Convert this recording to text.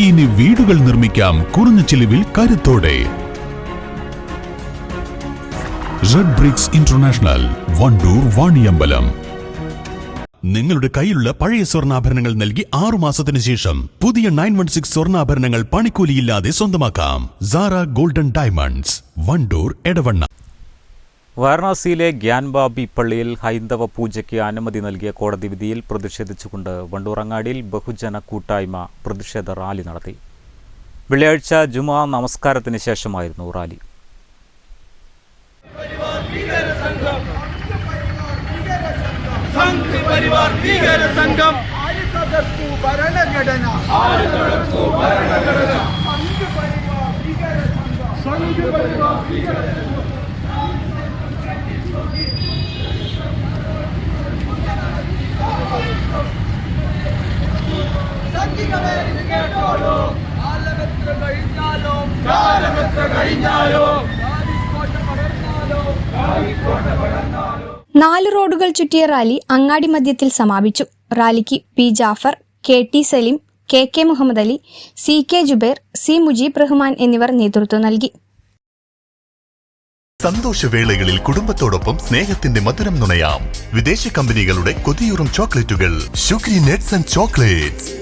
ഇനി വീടുകൾ നിർമ്മിക്കാം കുറഞ്ഞ ചിലവിൽ കരുത്തോടെ. Red bricks international Wandoor Vaniyambalam. നിങ്ങളുടെ കയ്യിലുള്ള പഴയ സ്വർണാഭരണങ്ങൾ നൽകി ആറു മാസത്തിന് ശേഷം പുതിയ നയൻ വൺ സിക്സ് സ്വർണാഭരണങ്ങൾ പണിക്കൂലിയില്ലാതെ സ്വന്തമാക്കാം. Sara golden diamonds Wandoor Edavanna. വാരണാസിയിലെ ഗ്യാൻബാബി പള്ളിയിൽ ഹൈന്ദവ പൂജയ്ക്ക് അനുമതി നൽകിയ കോടതി വിധിയിൽ പ്രതിഷേധിച്ചുകൊണ്ട് വണ്ടൂറങ്ങാടിയിൽ ബഹുജന കൂട്ടായ്മ പ്രതിഷേധ റാലി നടത്തി. വെള്ളിയാഴ്ച ജുമാ നമസ്കാരത്തിന് ശേഷമായിരുന്നു റാലി. തകർത്തു ഭരണഘടന നാല് റോഡുകൾ ചുറ്റിയ റാലി അങ്ങാടി മധ്യത്തിൽ സമാപിച്ചു. റാലിക്ക് P Jafar K T Saleem K K Muhammad Ali C K Jubair C Mujeeb Rahman എന്നിവർ നേതൃത്വം നൽകി. സന്തോഷവേളകളിൽ കുടുംബത്തോടൊപ്പം സ്നേഹത്തിന്റെ മധുരം നുണയാം. വിദേശ കമ്പനികളുടെ കൊതിയൂറും ചോക്ലേറ്റുകൾ. Nets and chocolates.